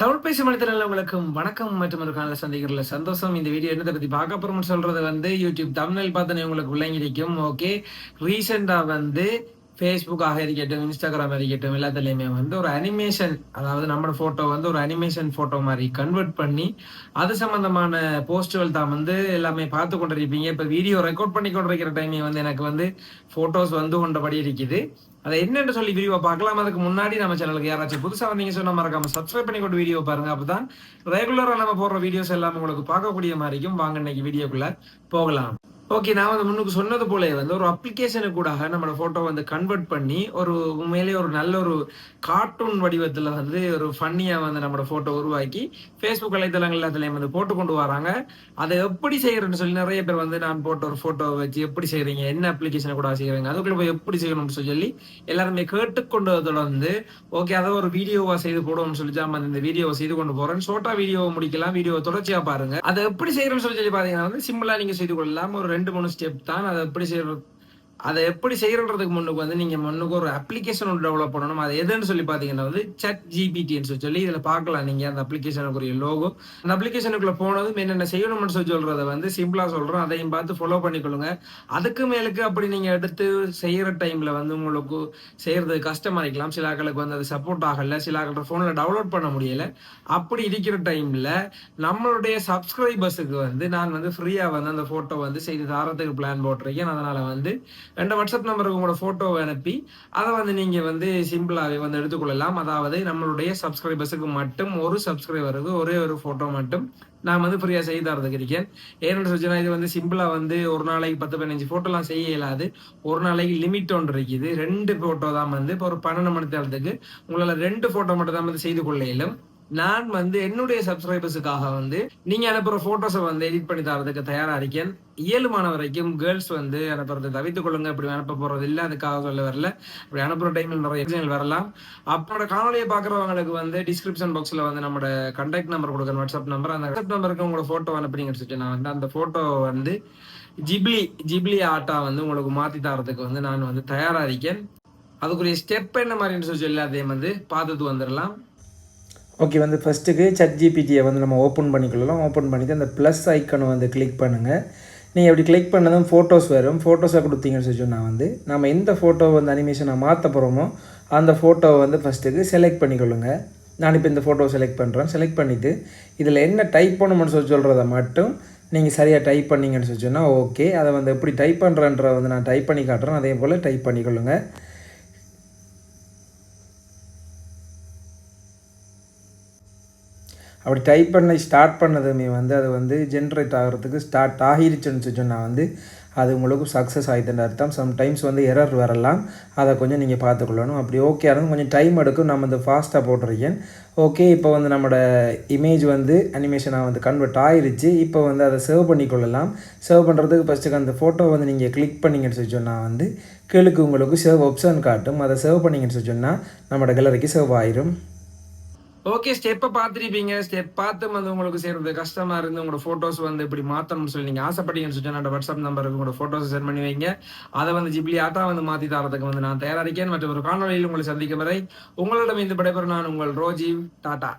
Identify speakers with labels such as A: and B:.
A: தமிழ் பேச மனிதர்கள் உங்களுக்கு வணக்கம் மற்றும் ஒரு காலையில் சந்திக்கிறதுல சந்தோஷம். இந்த வீடியோ என்னத்தை பத்தி பார்க்க போறோம்னு சொல்றது வந்து யூடியூப் தமிழில் பார்த்தனே உங்களுக்கு விளங்கிருக்கும் ஓகே ரீசெண்டா வந்து ஃபேஸ்புக்காக இருக்கட்டும் இன்ஸ்டாகிராம் இருக்கட்டும் எல்லாத்துலேயுமே வந்து ஒரு அனிமேஷன் அதாவது நம்ம ஃபோட்டோ வந்து ஒரு அனிமேஷன் ஃபோட்டோ மாதிரி கன்வெர்ட் பண்ணி அது சம்மந்தமான போஸ்ட்டுகள் தான் வந்து எல்லாமே பார்த்து கொண்டிருப்பீங்க. இப்போ வீடியோ ரெக்கார்ட் பண்ணி கொண்டிருக்கிற டைமே வந்து எனக்கு வந்து ஃபோட்டோஸ் வந்து கொண்டபடி இருக்குது. அதை என்னென்று சொல்லி வீடியோ பார்க்கலாம். அதுக்கு முன்னாடி நம்ம சேனலுக்கு யாராச்சும் புதுசாக வந்தீங்க சொன்ன மறக்காம சப்ஸ்கிரைப் பண்ணி கொண்டு வீடியோ பாருங்க. அப்பதான் ரெகுலரா நம்ம போடுற வீடியோஸ் எல்லாம் உங்களுக்கு பார்க்கக்கூடிய மாதிரி இருக்கும் வாங்க இன்னைக்கு வீடியோக்குள்ள போகலாம். ஓகே நான் வந்து முன்னுக்கு சொன்னது போல வந்து ஒரு அப்ளிகேஷனு கூட நம்மளோட ஃபோட்டோ வந்து கன்வெர்ட் பண்ணி ஒரு உண்மையிலேயே ஒரு நல்ல ஒரு கார்ட்டூன் வடிவத்தில் வந்து ஒரு ஃபன்னியாக வந்து நம்மளோட ஃபோட்டோ உருவாக்கி ஃபேஸ்புக் வலைத்தளங்கள் அதில் வந்து போட்டு கொண்டு வராங்க. அதை எப்படி செய்யறேன்னு சொல்லி நிறைய பேர் வந்து நான் போட்ட ஒரு ஃபோட்டோ வச்சு எப்படி செய்கிறீங்க என்ன அப்ளிகேஷனை கூட செய்கிறீங்க அதுக்குள்ள போய் எப்படி செய்யணும்னு சொல்லி எல்லாருமே கேட்டுக்கொண்டு வந்து ஓகே அதை ஒரு வீடியோவாக செய்து போடுவோம்னு சொல்லி நம்ம இந்த வீடியோவை செய்து கொண்டு போகிறேன் ஷோர்ட்டா வீடியோவை முடிக்கலாம் வீடியோவை தொடர்ச்சியாக பாருங்க. அதை எப்படி செய்யறோம்னு சொல்லி சொல்லி பார்த்தீங்கன்னா வந்து சிம்பிளாக நீங்கள் செய்து கொள்ளலாம். ஒரு ரெண்டு மூணு ஸ்டெப் தான் அதை எப்படி செய்யறது? அதை எப்படி செய்யறதுக்கு முன்னுக்கு வந்து நீங்க முன்னுக்கு ஒரு அப்ளிகேஷன் ஒன்று டெவலப் பண்ணணும். அது எதுன்னு சொல்லி பாத்தீங்கன்னா வந்து சட் ஜிபிடின்னு சொல்லி இதுல பார்க்கலாம். நீங்க அந்த அப்ளிகேஷனுக்குரிய லோகோ அந்த அப்ளிகேஷனுக்குள்ள போனதும் என்னென்ன செய்யணும்னு சொல்லி சொல்றத வந்து சிம்பிளா சொல்றோம். அதையும் பார்த்து ஃபாலோ பண்ணிக்கொள்ளுங்க. அதுக்கு மேலுக்கு அப்படி நீங்க எடுத்து செய்யற டைம்ல வந்து உங்களுக்கு செய்யறது கஷ்டமா இருக்கலாம் சில ஆக்களுக்கு வந்து அது சப்போர்ட் ஆகல. சில ஆக்கள் போன்ல டவுன்லோட் பண்ண முடியல. அப்படி இருக்கிற டைம்ல நம்மளுடைய சப்ஸ்கிரைபர்ஸுக்கு வந்து நான் வந்து ஃப்ரீயா வந்து அந்த போட்டோ வந்து செய்து தாரத்துக்கு பிளான் போட்டிருக்கேன். அதனால வந்து ரெண்டு வாட்ஸ்அப் நம்பருக்கு உங்களோட ஃபோட்டோவை அனுப்பி அதை வந்து நீங்கள் வந்து சிம்பிளாகவே வந்து எடுத்துக்கொள்ளலாம். அதாவது நம்மளுடைய சப்ஸ்கிரைபர்ஸுக்கு மட்டும் ஒரு சப்ஸ்கிரைபருக்கு ஒரே ஒரு ஃபோட்டோ மட்டும் நான் வந்து ஃப்ரீயாக செய்து தரதுக்கு இருக்கேன். ஏன்னு சொல்லிச்சுன்னா இது வந்து சிம்பிளாக வந்து ஒரு நாளைக்கு பத்து பதினஞ்சு ஃபோட்டோலாம் செய்ய இயலாது. ஒரு நாளைக்கு லிமிட் ஒன்று இருக்குது. ரெண்டு ஃபோட்டோ தான் வந்து இப்போ ஒரு பன்னெண்டு மணி நேரத்துக்கு உங்களால் ரெண்டு ஃபோட்டோ மட்டும் தான் வந்து செய்து கொள்ள இயலும். நான் வந்து என்னுடைய சப்ஸ்கிரைபர்ஸுக்காக வந்து நீங்க அனுப்புற போட்டோஸை வந்து எடிட் பண்ணி தரதுக்கு தயாரா இருக்கேன். இயலுமான வரைக்கும் கேர்ள்ஸ் வந்து அனுப்புறதை தவித்துக் கொள்ளுங்க. இப்படி அனுப்ப போறது இல்லை அதுக்காக சொல்ல வரல. இப்படி அனுப்புற டைம்ல நிறைய எக்ஸாம்பிள் வரலாம். அப்போட காணொலியை பாக்குறவங்களுக்கு வந்து டிஸ்கிரிப்ஷன் பாக்ஸில் வந்து நம்மளோட கண்டாக்ட் நம்பர் கொடுக்குற வாட்ஸ்அப் நம்பர் அந்த வாட்ஸ்அப் நம்பருக்கு உங்களோட ஃபோட்டோ அனுப்புறீங்கன்னு சொல்லிட்டு நான் வந்து அந்த போட்டோ வந்து ஜிப்ளி ஜிப்ளி ஆட்டா வந்து உங்களுக்கு மாற்றி தரதுக்கு வந்து நான் வந்து தயாரா இருக்கேன். அதுக்குரிய ஸ்டெப் என்ன மாதிரின்னு சொல்லி எல்லாத்தையும் வந்து பார்த்துட்டு வந்துடலாம்
B: ஓகே வந்து ஃபஸ்ட்டுக்கு சட் ஜிபிடியை வந்து நம்ம ஓப்பன் பண்ணிக்கொள்ளலாம். ஓப்பன் பண்ணிவிட்டு அந்த ப்ளஸ் ஐக்கனை வந்து கிளிக் பண்ணுங்கள் நீங்கள் அப்படி கிளிக் பண்ணதும் ஃபோட்டோஸ் வரும். ஃபோட்டோஸை கொடுத்தீங்கன்னு சொல்லி சொன்னால் வந்து நம்ம எந்த ஃபோட்டோ வந்து அனிமேஷனை மாற்ற போகிறோமோ அந்த ஃபோட்டோவை வந்து ஃபஸ்ட்டுக்கு செலக்ட் பண்ணிக்கொள்ளுங்க. நான் இப்போ இந்த ஃபோட்டோ செலக்ட் பண்ணுறேன் செலக்ட் பண்ணிவிட்டு இதில் என்ன டைப் பண்ணணும்னு சொல்லி சொல்கிறத மட்டும் நீங்கள் சரியாக டைப் பண்ணீங்கன்னு சொல்லி சொன்னால் ஓகே அதை வந்து எப்படி டைப் பண்ணுறன்ற வந்து நான் டைப் பண்ணி காட்டுறேன். அதே போல் டைப் பண்ணிக்கொள்ளுங்கள் அப்படி டைப் பண்ணி ஸ்டார்ட் பண்ணதுமே வந்து அது வந்து ஜென்ரேட் ஆகிறதுக்கு ஸ்டார்ட் ஆகிருச்சுன்னு சொன்னால் வந்து அது உங்களுக்கு சக்ஸஸ் ஆகிதுன்ற அர்த்தம். சம்டைம்ஸ் வந்து எரர் வரலாம். அதை கொஞ்சம் நீங்கள் பார்த்துக்கொள்ளணும். அப்படி ஓகே ஆனது கொஞ்சம் டைம் எடுக்கும். நம்ம வந்து ஃபாஸ்ட்டாக போட்டிருக்கேன் ஓகே இப்போ வந்து நம்மளோட இமேஜ் வந்து அனிமேஷனாக வந்து கன்வெர்ட் ஆகிருச்சு இப்போ வந்து அதை சேவ் பண்ணிக்கொள்ளலாம் சேவ் பண்ணுறதுக்கு ஃபஸ்ட்டுக்கு அந்த ஃபோட்டோ வந்து நீங்கள் கிளிக் பண்ணிங்கன்னு சொல்லி சொன்னால் வந்து கீழுக்கு உங்களுக்கு சேவ் ஆப்ஷன் காட்டும். அதை சேவ் பண்ணிங்கன்னு சொல்லி சொன்னால் நம்மளோட கேலரிக்கு சேவ் ஆயிரும்.
A: ஓகே ஸ்டெப்பை பார்த்துருப்பீங்க. ஸ்டெப் பார்த்து வந்து உங்களுக்கு செய்யறது கஷ்டமா இருந்து உங்களோட ஃபோட்டோஸ் வந்து இப்படி மாத்தணும்னு சொல்லி நீங்க ஆசைப்பட்டீங்கன்னு சொல்லி என்னோட வாட்ஸ்அப் நம்பருக்கு உங்களோட ஃபோட்டோஸ் சென்ட் பண்ணி வைங்க. அதை வந்து ஜிப்ளி ஆட்டா வந்து மாத்தி தரதுக்கு வந்து நான் தயாரிக்கேன் இருக்கேன். மற்றும் ஒரு காணொலியில் உங்களை சந்திக்கும் வரை உங்களிடம் இந்த படைபெறும் நான் உங்கள் ரோஜீவ் டாடா.